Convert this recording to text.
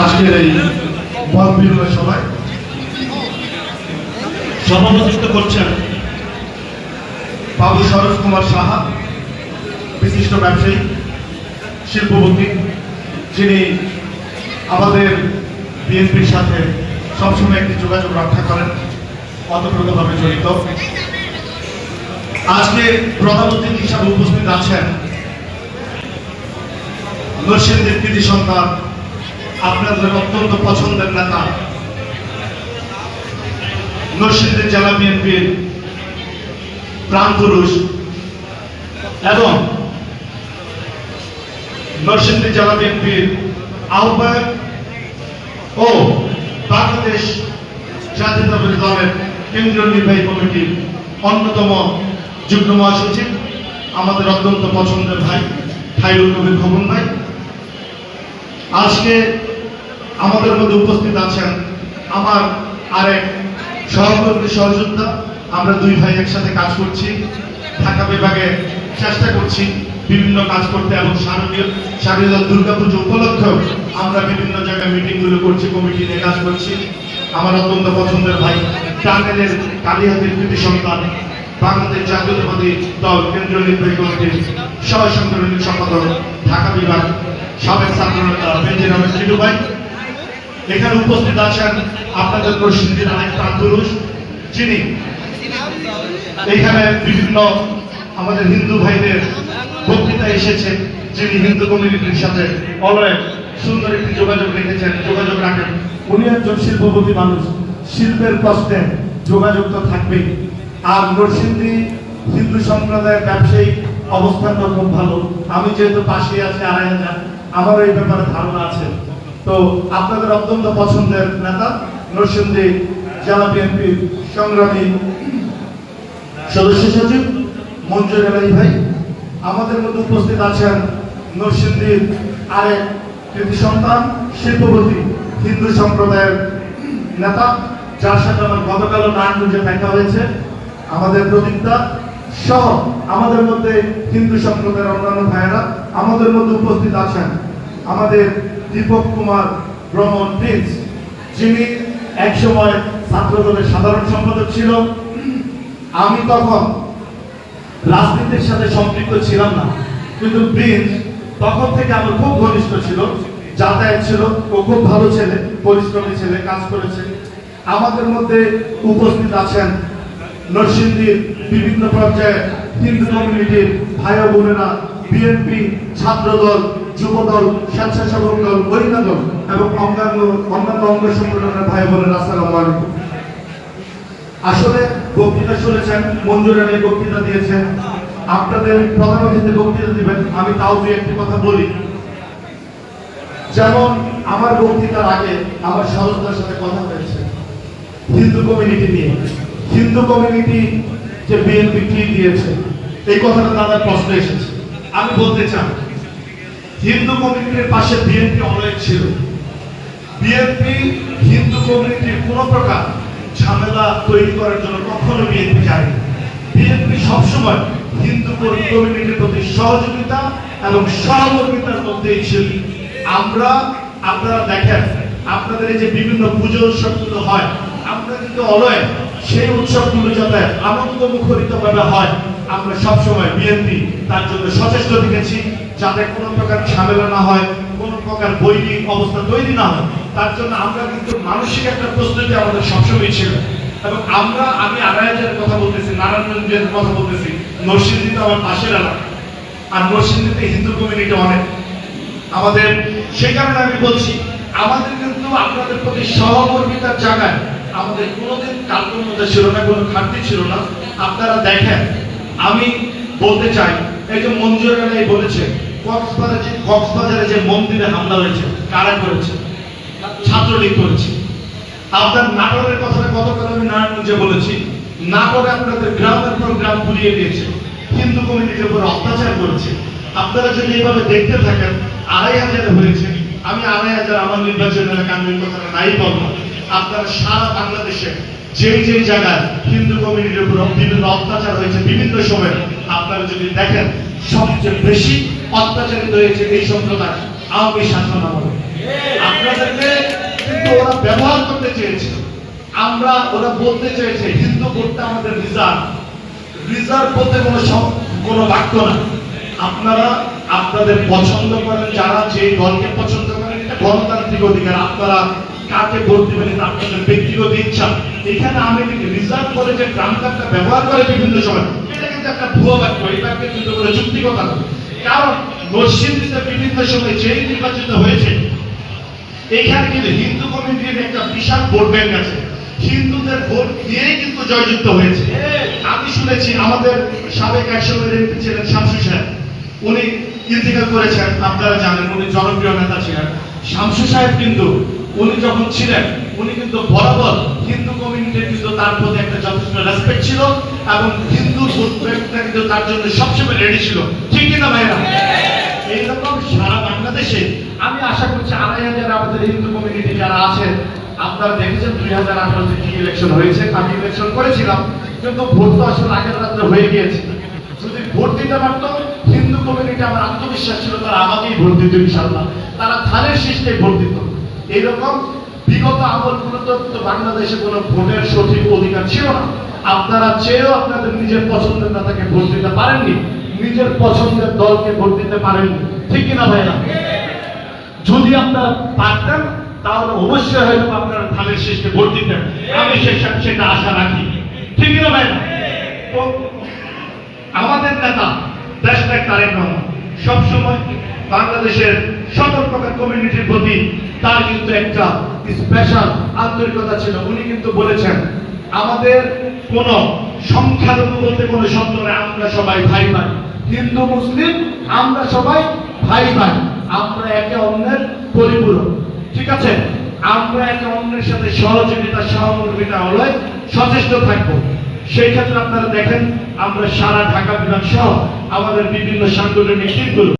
আজকের এই মত বিনিময় সভায় সভাপতিত্ব করছেন বাবু সরোজ কুমার সাহা, বিশিষ্ট ব্যবসায়ী, শিল্পপতি, যিনি আমাদের বিএনপির সাথে সবসময় একটি যোগাযোগ রক্ষা করেন অতপ্রতভাবে জড়িত। আজকে প্রধান অতিথি হিসাবে উপস্থিত আছেন নরসিংদীর কৃতি সন্তান আপনাদের অত্যন্ত পছন্দের নেতা। নরসিংদী জেলা বিএনপির প্রাণ পুরুষ এবং নরসিংদী জেলা বিএনপির আহ্বায়ক ও বাংলাদেশ জাতীয়তাবাদী দলের কেন্দ্রীয় নির্বাহী কমিটির অন্যতম যুগ্ম মহাসচিব, আমাদের অত্যন্ত পছন্দের ভাই খাইরুল কবির খবর ভাই। আজকে আমাদের মধ্যে উপস্থিত আছেন আমার আরেক সহকর্মী সহযোদ্ধা। আমরা দুই ভাই একসাথে কাজ করছি। ঢাকা বিভাগে চেষ্টা করছি বিভিন্ন কাজ করতে এবং শারদীয় শারদীয় দুর্গাপুজো উপলক্ষেও আমরা বিভিন্ন জায়গায় মিটিংগুলো করছি, কমিটি নিয়ে কাজ করছি। আমার অত্যন্ত পছন্দের ভাই টাঙ্গাইলের কালীহাতের কৃতি সন্তান, বাংলাদেশ জাতীয়তাবাদী দল কেন্দ্রীয় নির্বাহী কমিটির সহ সম্পাদক ঢাকা বিভাগ সাবেক ছাত্র নেতা বেঞ্জির আহমেদ ভাই। এখানে উপস্থিত আছেন আপনাদের প্রসিদ্ধির আরেক প্রাণ যিনি এখানে বিভিন্ন আমাদের হিন্দু ভাইদের বক্তৃতা এসেছে, যিনি হিন্দু কমিউনিটির সাথে অলয় সুন্দর একটি যোগাযোগ রেখেছেন, যোগাযোগ রাখেন। উনি একজন শিল্পপতি মানুষ, শিল্পের কষ্টে যোগাযোগ তো থাকবেই। আর নরসিংদী হিন্দু সম্প্রদায়ের ব্যবসায়িক অবস্থানটা খুব ভালো। আমি যেহেতু পাশে আছি, আড়াই হাজার, আমারও এই ব্যাপারে ধারণা আছে। তো আপনাদের অত্যন্ত পছন্দের নেতা নরসিংদী জেলা বিএনপির সংগ্রামী সদস্য সচিব মঞ্জুর এলাই ভাই। আমাদের মধ্যে উপস্থিত আছেন নরসিংদীর আরেক কৃতি সন্তান, শিল্পপতি, হিন্দু সম্প্রদায়ের নেতা, যার সাথে আমার গতকালও নারায়ণগঞ্জে দেখা হয়েছে। আমাদের প্রদীপদা সহ আমাদের মধ্যে হিন্দু সম্প্রদায়ের অন্যান্য ভাইয়েরা আমাদের মধ্যে উপস্থিত আছেন। আমাদের দীপক কুমার ভ্রমণ প্রিন্স, যিনি একসময় ছাত্রদলের সাধারণ সম্পাদক ছিল। আমি তখন রাজনীতির সাথে সম্পৃক্ত ছিলাম না, কিন্তু প্রিন্স তখন থেকে আমার খুব ঘনিষ্ঠ ছিল, যাতায়াত ছিল, ও খুব ভালো ছেলে, পরিশ্রমী ছেলে, কাজ করেছে। আমাদের মধ্যে উপস্থিত আছেন নরসিংদীর বিভিন্ন পর্যায়ে হিন্দু কমিউনিটির ভাই বোনেরা, বিএনপি ছাত্রদল যুবদল, স্বেচ্ছাসেবক দল, মহিলা দল এবং অন্যান্য অন্যান্য অঙ্গ সংগঠনের ভাই বোনেরা, আসসালামু আলাইকুম। আসলে বক্তৃতা শুনেছেন, মঞ্জুর আলী বক্তৃতা দিয়েছেন। আপনাদের প্রধান অতিথি বক্তৃতা দিবেন, আমি তাও দুই একটি কথা বলি। যেমন আমার বক্তৃতার আগে আমার সহজতার সাথে কথা হয়েছে। হিন্দু কমিউনিটি নিয়ে। হিন্দু কমিউনিটি যে বিএনপি কি দিয়েছে, এই কথাটা তাদের প্রশ্ন এসেছে। আমি বলতে চাই হিন্দু কমিউনিটির পাশে বিএনপি অনেক ছিল। বিএনপি হিন্দু কমিউনিটির কোন প্রকার ঝামেলা তৈরি করার জন্য কখনো বিএনপি যায়নি। বিএনপি সবসময় হিন্দু কমিউনিটির প্রতি সহযোগিতা এবং সহমর্মিতার মধ্যেই ছিল। আমরা, আপনারা দেখেন, আপনাদের এই যে বিভিন্ন পুজো উৎসবগুলো হয়, আমরা কিন্তু অলয় সেই উৎসবগুলো যাতে আনন্দ মুখরিত ভাবে হয়, আমরা সবসময় বিএনপি তার জন্য সচেষ্ট থেকেছি যাতে কোনো প্রকার ঝামেলা না হয়, কোনো প্রকার বৈদিক অবস্থা তৈরি না হয়, তার জন্য আমরা কিন্তু মানসিক একটা প্রস্তুতি আমাদের সবসময় ছিল। এবং আমরা, আমি আড়াই কথা বলতেছি, নারায়ণগঞ্জের কথা বলতেছি, নরসিংদী তো আমার পাশের এলাকা, আর নরসিংদীতে হিন্দু কমিউনিটি অনেক। আমাদের, সেই কারণে আমি বলছি, আমাদের কিন্তু আপনাদের প্রতি সহকর্মিতার জায়গায় আমাদের কোনোদিন মধ্যে ছিল না, কোনো ঘাটতি ছিল না। আপনারা দেখেন, আমি বলতে চাই, এই যে মঞ্জুর আলাই বলেছে কক্সবাজারে যে কক্সবাজারে যে মন্দিরে হামলা হয়েছে, কারা করেছে? ছাত্রলীগ করেছে। আপনার নাটোরের কথাটা গতকাল আমি নারায়ণগঞ্জে বলেছি। নাটোরে আপনাদের গ্রামের পর গ্রাম পুড়িয়ে দিয়েছে। হিন্দু কমিউনিটির উপর অত্যাচার করেছে। আপনারা যদি এভাবে দেখতে থাকেন, আড়াই হাজারে হয়েছে। আমি আড়াই হাজার আমার নির্বাচন এলাকা আমি এই কথাটা নাই বলব। আপনারা সারা বাংলাদেশে যেই যেই জায়গায় হিন্দু কমিউনিটির উপর বিভিন্ন অত্যাচার হয়েছে বিভিন্ন সময়, আপনারা যদি দেখেন সবচেয়ে বেশি অত্যাচারিত হয়েছে এই সম্প্রদায় আওয়ামী শাসন আমলে। আপনাদেরকে ওরা ব্যবহার করতে চেয়েছে। আমরা ওরা বলতে চেয়েছে, হিন্দু ভোটটা আমাদের রিজার্ভ রিজার্ভ বলতে কোনো কোনো বাক্য না। আপনারা আপনাদের পছন্দ করেন, যারা যে দলকে পছন্দ করেন, এটা গণতান্ত্রিক অধিকার। আপনারা কাকে ভোট দিবেন এটা আপনাদের ব্যক্তিগত ইচ্ছা। এখানে আমি রিজার্ভ করে যে ট্রাম্প কার্ডটা ব্যবহার করে বিভিন্ন সময়, এটা কিন্তু একটা ভুয়ো বাক্য বাক্যের কিন্তু কোনো যুক্তিকতা কারণ নরসিংদীতে বিভিন্ন সময় যেই নির্বাচিত হয়েছে, এখানে কিন্তু হিন্দু কমিউনিটির একটা বিশাল ভোট ব্যাংক আছে। হিন্দুদের ভোট দিয়েই কিন্তু জয়যুক্ত হয়েছে। আমি শুনেছি আমাদের সাবেক একসময়ের এমপি ছিলেন শামসু সাহেব। উনি ইন্তিকাল করেছেন, আপনারা জানেন, উনি জনপ্রিয় নেতা ছিলেন। শামসু সাহেব কিন্তু উনি যখন ছিলেন, উনি কিন্তু বরাবর হিন্দু কমিউনিটির কিন্তু তার প্রতি একটা যথেষ্ট রেসপেক্ট ছিল এবং হিন্দু ভোট কিন্তু তার জন্য সবসময় রেডি ছিল। ঠিক কিনা ভাইরা? এইরকম সারা বাংলাদেশে আমি আশা করছি আড়াই হাজার আমাদের হিন্দু কমিউনিটি যারা আছেন আপনারা দেখেছেন দুই হাজার আঠারোতে কি ইলেকশন হয়েছে আমি ইলেকশন করেছিলাম। কিন্তু ভোট তো আসলে আগের রাত্রে হয়ে গিয়েছে। যদি ভোট দিতে পারতো, হিন্দু কমিউনিটি আমার আত্মবিশ্বাস ছিল, তারা আমাকেই ভোট দিত ইনশাল্লাহ তারা ধানের শীষকে ভোট দিত। এইরকম বিগত আমলগুলোতে তো বাংলাদেশে কোনো ভোটের সঠিক অধিকার ছিল না। আপনারা চেয়েও আপনাদের নিজের পছন্দের নেতাকে ভোট দিতে পারেননি, নিজের পছন্দের দলকে ভোট দিতে পারেননি। ঠিক কিনা ভাইরা যদি আপনারা পারতেন, তাহলে অবশ্যই হয়তো আপনারা ধানের শেষকে ভোট দিতেন। আমি সেটা আশা রাখি। ঠিক কিনা ভাইরা তো আমাদের নেতা দেশনায়ক তারেক রহমান, সবসময় বাংলাদেশের প্রকার কমিউনিটির প্রতি তার কিন্তু একটা স্পেশাল আন্তরিকতা ছিল। উনি কিন্তু বলেছেন, আমাদের কোন সংখ্যালঘু বলতে কোনো শব্দ নেই, আমরা সবাই ভাই ভাই। হিন্দু, মুসলিম, আমরা সবাই ভাই ভাই। আমরা একে অন্যের পরিপূরক। ঠিক আছে? আমরা একে অন্যের সাথে সহযোগিতা, সহমর্মিতা হলে সচেষ্ট থাকব। সেই ক্ষেত্রে আপনারা দেখেন, আমরা সারা ঢাকা বিভাগ সহ আমাদের বিভিন্ন সাংগঠনিক টিমগুলো